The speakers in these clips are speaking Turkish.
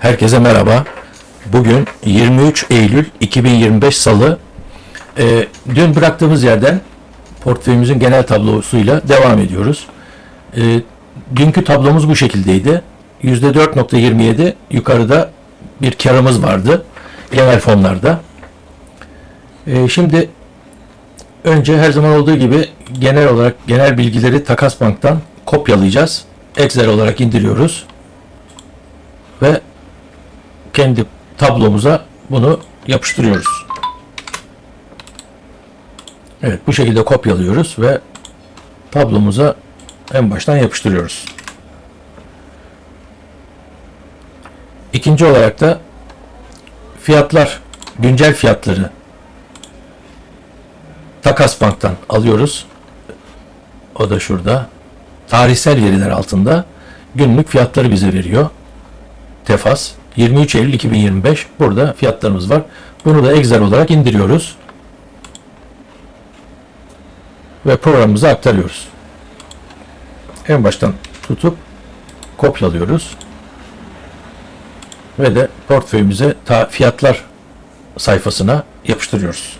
Herkese merhaba. Bugün 23 Eylül 2025 Salı. Ee, dün bıraktığımız yerden portföyümüzün genel tablosuyla devam ediyoruz. Ee, dünkü tablomuz bu şekildeydi. %4.27 yukarıda bir karımız vardı genel fonlarda. Ee, şimdi önce her zaman olduğu gibi genel olarak genel bilgileri Takas Bank'tan kopyalayacağız. Excel olarak indiriyoruz ve kendi tablomuza bunu yapıştırıyoruz. Evet bu şekilde kopyalıyoruz ve tablomuza en baştan yapıştırıyoruz. İkinci olarak da fiyatlar, güncel fiyatları Takas Bank'tan alıyoruz. O da şurada. Tarihsel veriler altında günlük fiyatları bize veriyor. Tefas 23 Eylül 2025 burada fiyatlarımız var. Bunu da Excel olarak indiriyoruz. Ve programımıza aktarıyoruz. En baştan tutup kopyalıyoruz. Ve de portföyümüze ta fiyatlar sayfasına yapıştırıyoruz.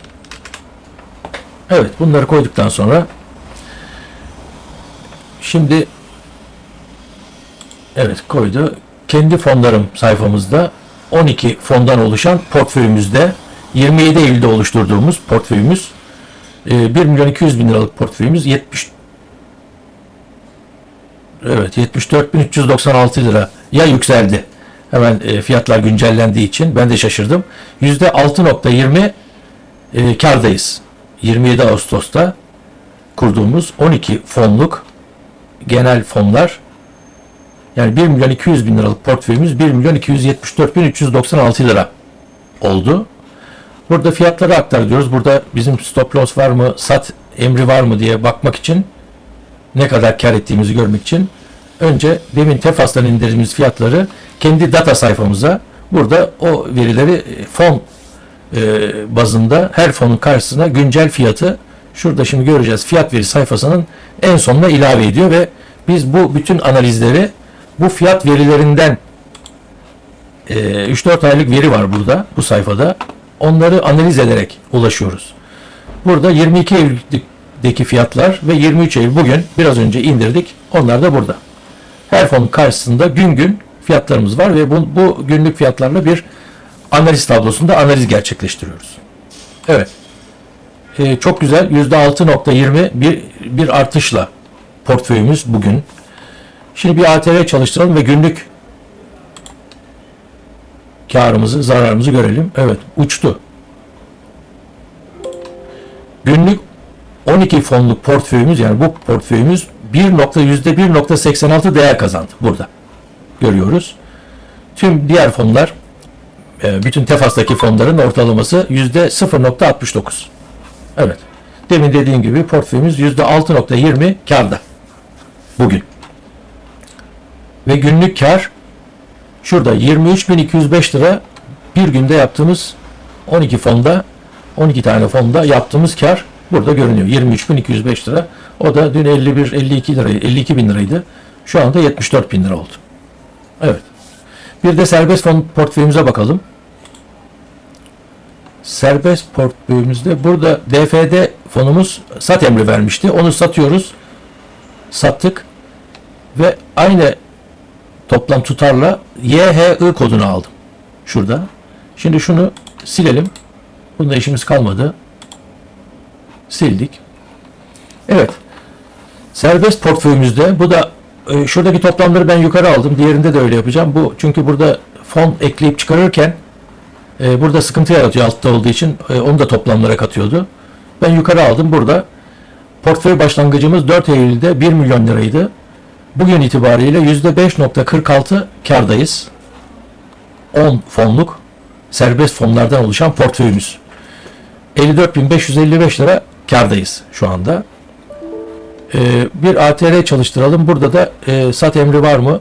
Evet bunları koyduktan sonra şimdi evet koydu kendi fonlarım sayfamızda 12 fondan oluşan portföyümüzde 27 Eylül'de oluşturduğumuz portföyümüz e, 1 milyon 200 bin liralık portföyümüz 70 Evet 74.396 lira ya yükseldi. Hemen e, fiyatlar güncellendiği için ben de şaşırdım. %6.20 e, kardayız. 27 Ağustos'ta kurduğumuz 12 fonluk genel fonlar yani 1 milyon 200 bin liralık portföyümüz 1 milyon 274 bin 396 lira oldu. Burada fiyatları aktar diyoruz. Burada bizim stop loss var mı, sat emri var mı diye bakmak için ne kadar kar ettiğimizi görmek için önce demin Tefas'tan indirdiğimiz fiyatları kendi data sayfamıza burada o verileri fon e, bazında her fonun karşısına güncel fiyatı şurada şimdi göreceğiz fiyat veri sayfasının en sonuna ilave ediyor ve biz bu bütün analizleri bu fiyat verilerinden e, 3-4 aylık veri var burada bu sayfada. Onları analiz ederek ulaşıyoruz. Burada 22 Eylül'deki fiyatlar ve 23 Eylül bugün biraz önce indirdik. Onlar da burada. Her fonun karşısında gün gün fiyatlarımız var ve bu, bu günlük fiyatlarla bir analiz tablosunda analiz gerçekleştiriyoruz. Evet. E, çok güzel. %6.20 bir, bir artışla portföyümüz bugün Şimdi bir ATV çalıştıralım ve günlük karımızı, zararımızı görelim. Evet, uçtu. Günlük 12 fonluk portföyümüz yani bu portföyümüz %1.86 değer kazandı burada. Görüyoruz. Tüm diğer fonlar e, bütün Tefas'taki fonların ortalaması %0.69. Evet. Demin dediğim gibi portföyümüz %6.20 karda. Bugün. Ve günlük kar şurada 23.205 lira bir günde yaptığımız 12 fonda 12 tane fonda yaptığımız kar burada görünüyor. 23.205 lira. O da dün 51 52 lirayı 52 bin liraydı. Şu anda 74 bin lira oldu. Evet. Bir de serbest fon portföyümüze bakalım. Serbest portföyümüzde burada DFD fonumuz sat emri vermişti. Onu satıyoruz. Sattık. Ve aynı toplam tutarla YHI kodunu aldım. Şurada. Şimdi şunu silelim. Bunda işimiz kalmadı. Sildik. Evet. Serbest portföyümüzde bu da e, şuradaki toplamları ben yukarı aldım. Diğerinde de öyle yapacağım. Bu çünkü burada fon ekleyip çıkarırken e, burada sıkıntı yaratıyor altta olduğu için e, onu da toplamlara katıyordu. Ben yukarı aldım. Burada portföy başlangıcımız 4 Eylül'de 1 milyon liraydı. Bugün itibariyle %5.46 kardayız. 10 fonluk serbest fonlardan oluşan portföyümüz. 54.555 lira kardayız şu anda. Ee, bir ATR çalıştıralım. Burada da e, sat emri var mı?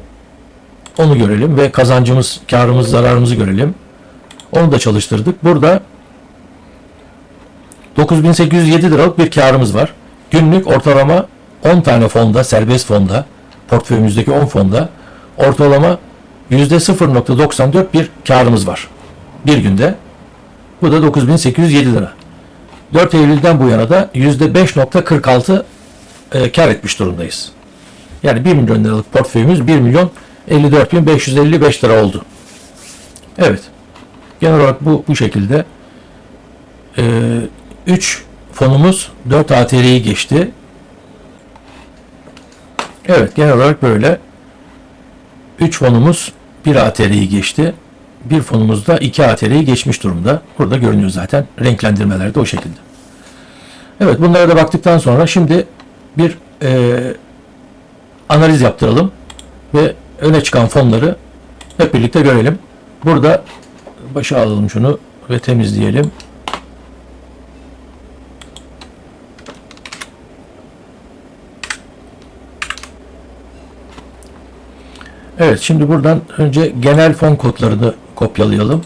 Onu görelim ve kazancımız, karımız, zararımızı görelim. Onu da çalıştırdık. Burada 9807 liralık bir karımız var. Günlük ortalama 10 tane fonda, serbest fonda portföyümüzdeki 10 fonda ortalama %0.94 bir karımız var. Bir günde. Bu da 9807 lira. 4 Eylül'den bu yana da %5.46 e, kar etmiş durumdayız. Yani 1 milyon liralık portföyümüz 1 milyon 54 bin 555 lira oldu. Evet. Genel olarak bu bu şekilde. 3 fonumuz 4 ATR'yi geçti. Evet genel olarak böyle. 3 fonumuz 1 ATR'yi geçti. Bir fonumuz da 2 ATR'yi geçmiş durumda. Burada görünüyor zaten. Renklendirmeler de o şekilde. Evet bunlara da baktıktan sonra şimdi bir e, analiz yaptıralım ve öne çıkan fonları hep birlikte görelim. Burada başa alalım şunu ve temizleyelim. Evet şimdi buradan önce genel fon kodlarını kopyalayalım.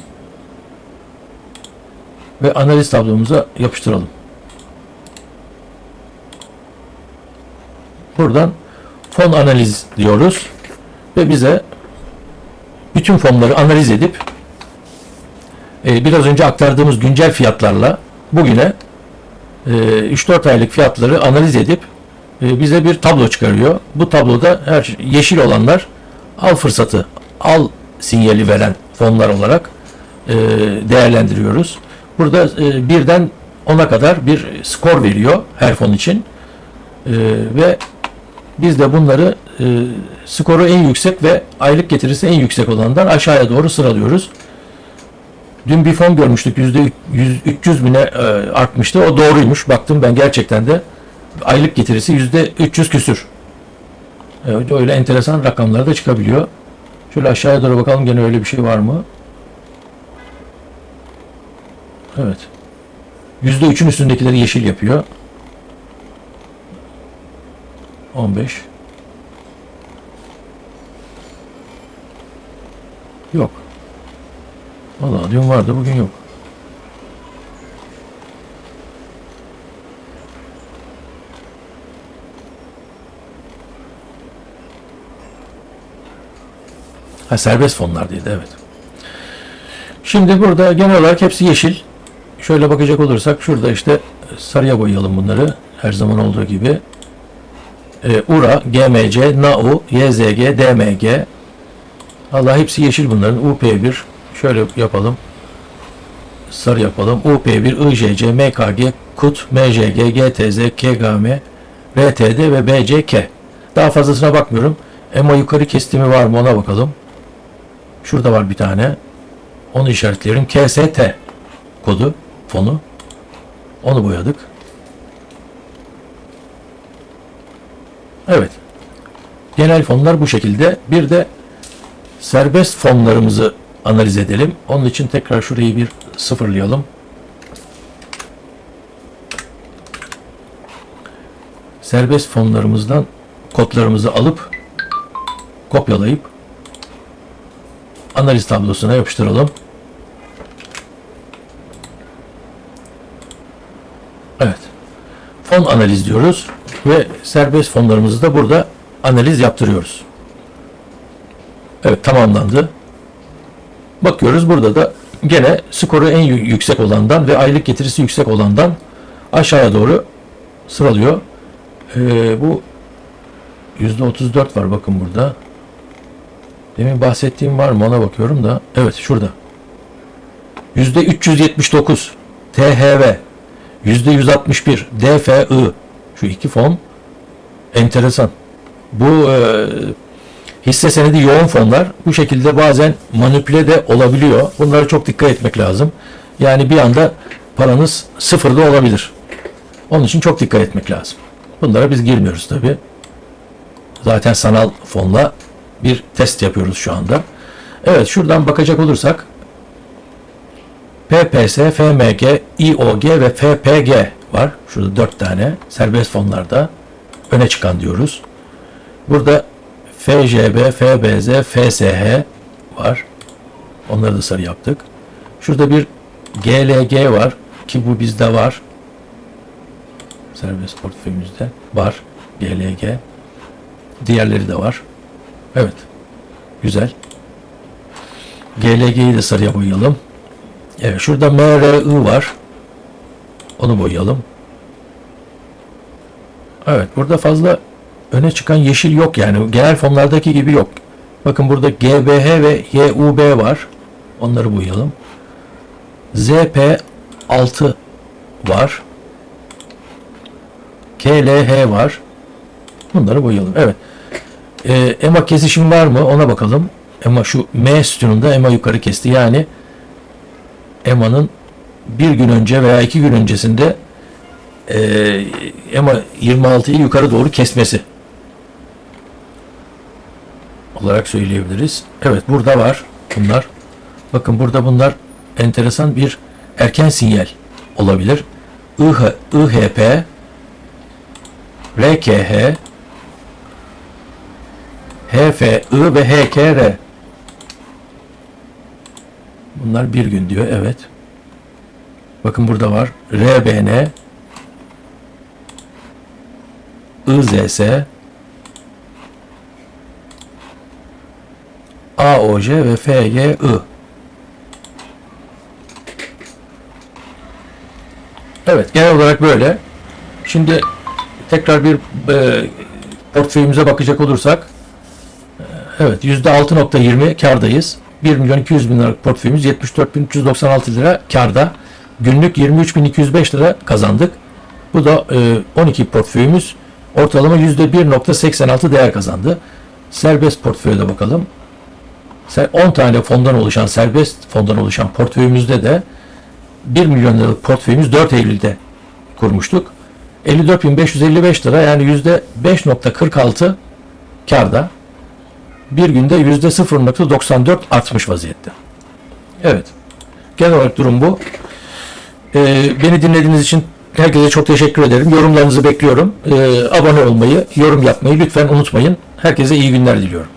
Ve analiz tablomuza yapıştıralım. Buradan fon analiz diyoruz. Ve bize bütün fonları analiz edip e, biraz önce aktardığımız güncel fiyatlarla bugüne e, 3-4 aylık fiyatları analiz edip e, bize bir tablo çıkarıyor. Bu tabloda her yeşil olanlar al fırsatı, al sinyali veren fonlar olarak e, değerlendiriyoruz. Burada e, birden 10'a kadar bir skor veriyor her fon için. E, ve biz de bunları e, skoru en yüksek ve aylık getirisi en yüksek olandan aşağıya doğru sıralıyoruz. Dün bir fon görmüştük yüzde 300 bine e, artmıştı. O doğruymuş. Baktım ben gerçekten de aylık getirisi yüzde 300 küsür. Evet, öyle enteresan rakamlar da çıkabiliyor. Şöyle aşağıya doğru bakalım gene öyle bir şey var mı? Evet. Yüzde üçün üstündekileri yeşil yapıyor. 15. Yok. Vallahi dün vardı bugün yok. Ha serbest fonlardaydı evet. Şimdi burada genel olarak hepsi yeşil. Şöyle bakacak olursak şurada işte sarıya boyayalım bunları. Her zaman olduğu gibi. Ee, URA, GMC, NAU, YZG, DMG. Allah hepsi yeşil bunların. UP1 şöyle yapalım. Sarı yapalım. UP1, IJC, MKG, KUT, MJG, GTZ, KGM, RTD ve BCK. Daha fazlasına bakmıyorum. EMA yukarı kestimi var mı ona bakalım. Şurada var bir tane. Onu işaretleyelim. KST kodu, fonu. Onu boyadık. Evet. Genel fonlar bu şekilde. Bir de serbest fonlarımızı analiz edelim. Onun için tekrar şurayı bir sıfırlayalım. Serbest fonlarımızdan kodlarımızı alıp kopyalayıp analiz tablosuna yapıştıralım. Evet. Fon analiz diyoruz ve serbest fonlarımızı da burada analiz yaptırıyoruz. Evet tamamlandı. Bakıyoruz burada da gene skoru en yü- yüksek olandan ve aylık getirisi yüksek olandan aşağıya doğru sıralıyor. Ee, bu %34 var bakın burada. Demin bahsettiğim var mı ona bakıyorum da. Evet şurada. Yüzde 379 THV. Yüzde 161 DFI. Şu iki fon enteresan. Bu e, hisse senedi yoğun fonlar bu şekilde bazen manipüle de olabiliyor. Bunlara çok dikkat etmek lazım. Yani bir anda paranız sıfırda olabilir. Onun için çok dikkat etmek lazım. Bunlara biz girmiyoruz tabi. Zaten sanal fonla bir test yapıyoruz şu anda. Evet şuradan bakacak olursak PPS, FMG, IOG ve FPG var. Şurada dört tane serbest fonlarda öne çıkan diyoruz. Burada FJB, FBZ, FSH var. Onları da sarı yaptık. Şurada bir GLG var ki bu bizde var. Serbest portföyümüzde var GLG. Diğerleri de var. Evet. Güzel. GLG'yi de sarıya boyayalım. Evet şurada MRI var. Onu boyayalım. Evet burada fazla öne çıkan yeşil yok yani. Genel fonlardaki gibi yok. Bakın burada GBH ve YUB var. Onları boyayalım. ZP6 var. KLH var. Bunları boyayalım. Evet. Ee, EMA kesişim var mı? Ona bakalım. EMA şu M sütununda EMA yukarı kesti. Yani EMA'nın bir gün önce veya iki gün öncesinde e, EMA 26'yı yukarı doğru kesmesi olarak söyleyebiliriz. Evet burada var bunlar. Bakın burada bunlar enteresan bir erken sinyal olabilir. IH, IHP RKH HFI ve HKR Bunlar bir gün diyor. Evet. Bakın burada var. RBN IZS AOJ ve FYI Evet genel olarak böyle. Şimdi tekrar bir e, portföyümüze bakacak olursak evet %6.20 kardayız. 1 milyon 200 bin liralık portföyümüz 74.396 lira karda. Günlük 23.205 lira kazandık. Bu da e, 12 portföyümüz ortalama %1.86 değer kazandı. Serbest portföye de bakalım. Ser- 10 tane fondan oluşan serbest fondan oluşan portföyümüzde de 1 milyon liralık portföyümüz 4 Eylül'de kurmuştuk. 54.555 lira yani %5.46 karda. Bir günde %0.94 artmış vaziyette. Evet. Genel olarak durum bu. Ee, beni dinlediğiniz için herkese çok teşekkür ederim. Yorumlarınızı bekliyorum. Ee, abone olmayı, yorum yapmayı lütfen unutmayın. Herkese iyi günler diliyorum.